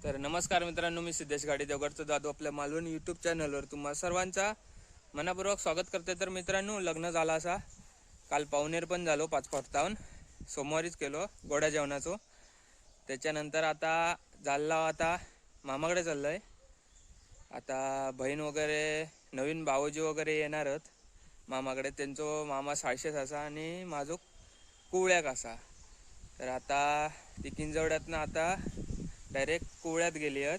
तर नमस्कार मित्रांनो मी सिद्धेश गाडी देवगडचा जाधव आपल्या मालवण यूट्यूब चॅनलवर तुम्हा सर्वांचा मनापूर्वक स्वागत करते. तर मित्रांनो लग्न झालं असा. काल पाहुणेर पण झालो पाच परतावून सोमवारीच केलो गोड्या जेवणाचो. त्याच्यानंतर आता झाला हो आता मामाकडे चाललोय. आता बहीण वगैरे नवीन भाऊजी वगैरे येणारच मामाकडे त्यांचो मामा साळशेच असा आणि माझं कुवळ्याक असा तर आता ती किंजवड्यातनं आता डायरेक्ट कुवळ्यात गेली आहेत.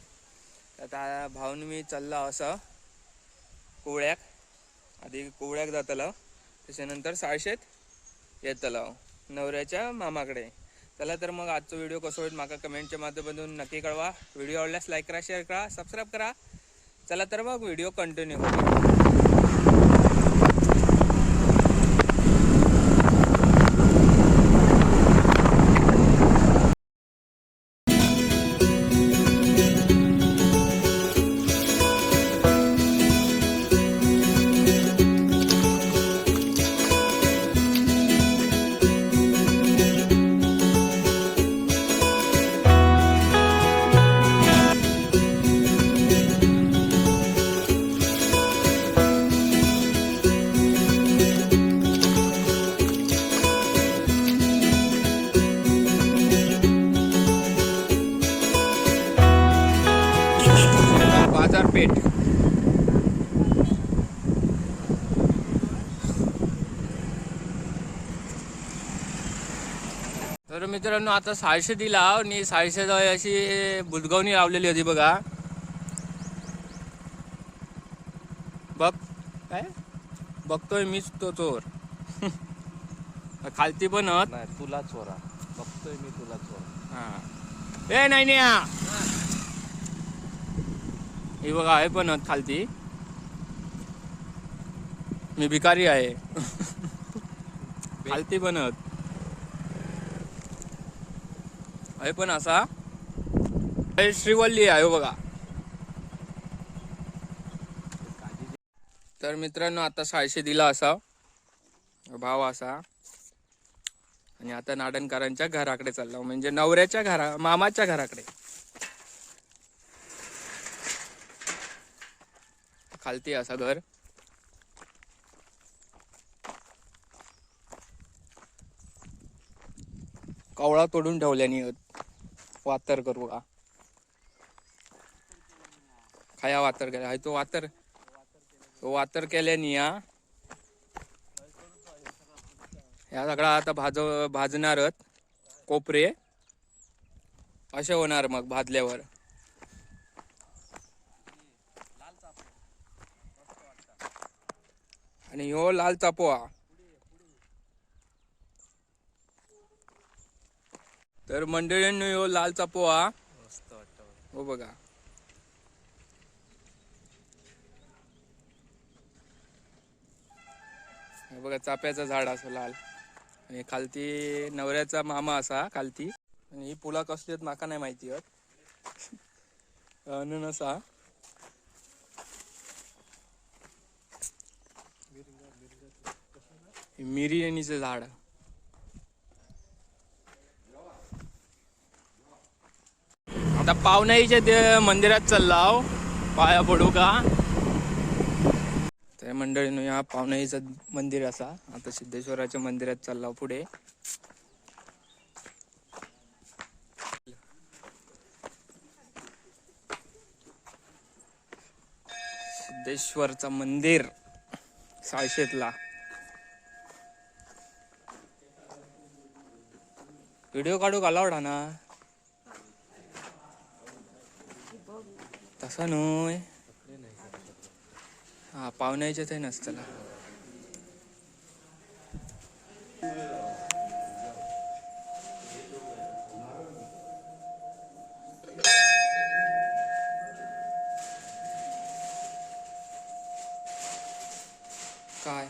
आता भाऊन मी चल्ला असं. कुवळ्याक आधी कुवळ्याक जातलो. त्याच्यानंतर साळशेत येतलो. नवऱ्याच्या मामाकडे. चला तर मग आजचा व्हिडिओ कसो होईल माका कमेंटच्या माध्यमातून नक्की कळवा. व्हिडिओ आवडल्यास लाईक करा शेअर करा सबस्क्राईब करा. चला तर मग व्हिडिओ कंटिन्यू तर मित्रांनो आता सहाशे दिला आणि सहाशे अशी बुजगावणी लावलेली होती बघा. बघ काय? बघतोय मीच तो चोर. खालती पण तुला चोरा बघतोय मी तुला चोरा. हा. ए नाही ही. बघा आहे पण खालती. मी भिकारी आहे. खालती पण हे पण असा. हे श्रीवल्ली आहे हो बघा. तर मित्रांनो आता सहाशे दिला असा. भाव असा. आणि आता नाडणकरांच्या घराकडे चाललो. म्हणजे नवऱ्याच्या घरा मामाच्या घराकडे. खालती असा घर. कवळा तोडून ठेवल्यानी वातर करू का? खाया वातर केला. हाय तो वातर तो वातर केल्यानी या या सगळा आता भाज भाजणारच कोपरे. असे होणार मग भाजल्यावर. आणि ह्यो लाल चापोआ. तर मंडळींनो ह्यो लाल चापोआ मस्त वाटतं हो बघा. हे बघा चाप्याचं झाड असं लाल. आणि खालती नवऱ्याचा मामा असा खालती. आणि ही पुला कसली आहेत माका नाही माहिती आहेत अननसा हे मिरीचं झाड. आता पावनाईच्या ते मंदिरात चाललाव पाया पडू का? तर मंडळीनं या पावनाईचं मंदिर असा. आता सिद्धेश्वराच्या मंदिरात चाललाव पुढे. सिद्धेश्वरचं मंदिर साळशेतला व्हिडिओ काढू अलाउड ना तसा नोय हा पाहुण्याच्याच आहे नसतला काय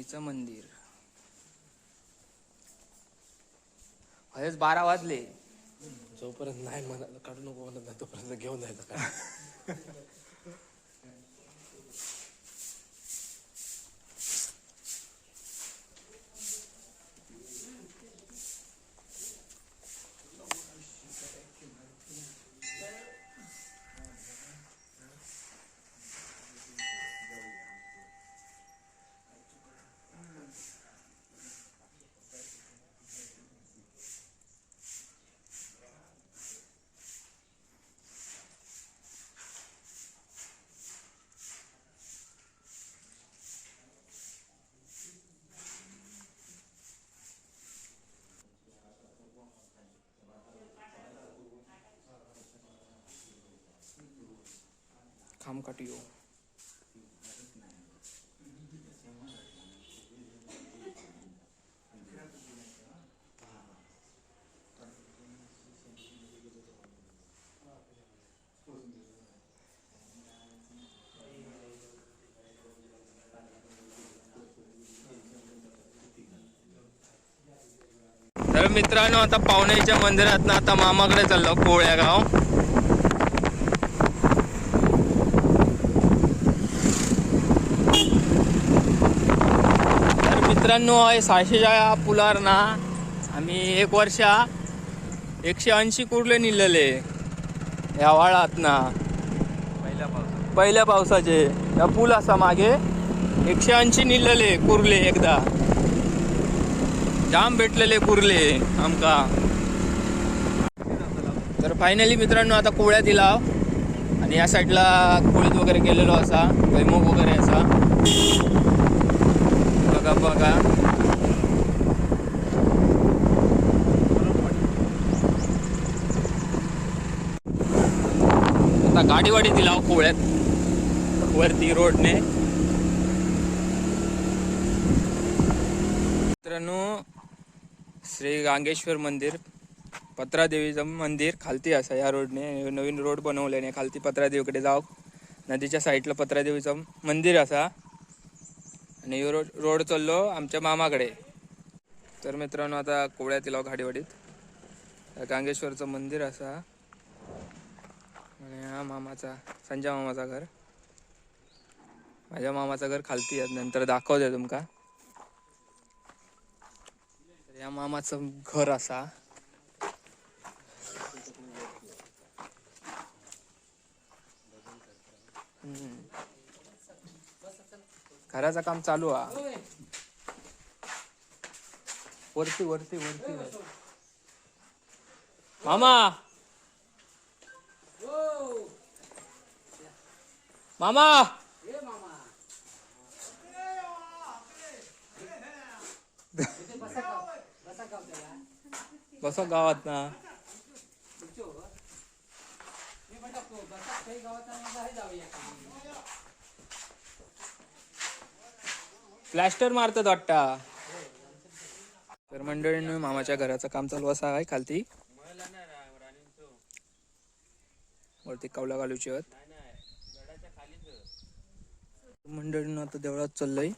पावनेचं मंदिर. हयच बारा वाजले. जोपर्यंत नाही म्हणत काढू नको म्हणत नाही तोपर्यंत घेऊन जायचं काय खामकाटियो तर मित्रांनो आता पाहुण्याच्या मंदिरात ना आता मामाकडे चाललो कोळ्या गाव तर मित्रांनो आहे सहाशेच्या पुलार ना आम्ही एक वर्षा एकशे ऐंशी कुर्ले निघलेले या वाळात ना पहिल्या पावसात. पहिल्या पावसाचे. या पूल असा मागे एकशे ऐंशी निघलेले कुर्ले एकदा. जाम भेटलेले कुर्ले आमका. तर फायनली मित्रांनो आता कोळ्या दिला आणि या साईडला कोळीत वगैरे गेलेलो असा भैमुख वगैरे असा. बघा बघा. आता गाडी वाडी दिला हो कोवळ्यात वरती रोडने. मित्रांनो श्री गांगेश्वर मंदिर पत्रादेवीचं मंदिर खालती असा या रोडने. नवीन रोड बनवल्याने खालती पत्रादेवीकडे जाऊ नदीच्या साईडला पत्रादेवीचं मंदिर असा. आणि रोड रोड चाललो आमच्या मामाकडे. तर मित्रांनो आता कोळ्यात येलो घाडीवाडीत गांगेश्वरचं मंदिर असा आणि हा मामाचा संजय मामाचा घर. माझ्या मामाचं घर खालती आहे. नंतर दाखवते तुमका तर या मामाचं घर असा घराचं काम चालू हा. वरती वरती वरती मामा. मामा. बसा गावात ना. प्लॅस्टर मारतात वाटता. तर मंडळींनी मामाच्या घराचं काम चालू असा आहे खालती. वरती कवला घालूची आहेत. मंडळीनं आता देवळात चाललंय.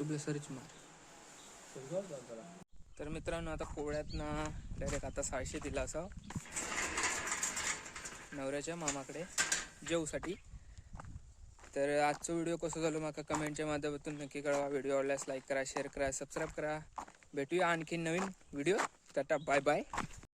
युट्यूबला सर्च मार. तर मित्रांनो आता पोळ्यात ना डायरेक्ट आता सहाशे दिला असा. नवऱ्याच्या मामाकडे जेवसाठी. तर आजचा व्हिडिओ कसं झालो माका कमेंटच्या माध्यमातून नक्की कळवा. व्हिडिओ आवडल्यास लाईक करा शेअर करा सबस्क्राईब करा. भेटूया आणखी नवीन व्हिडिओ टाटा बाय बाय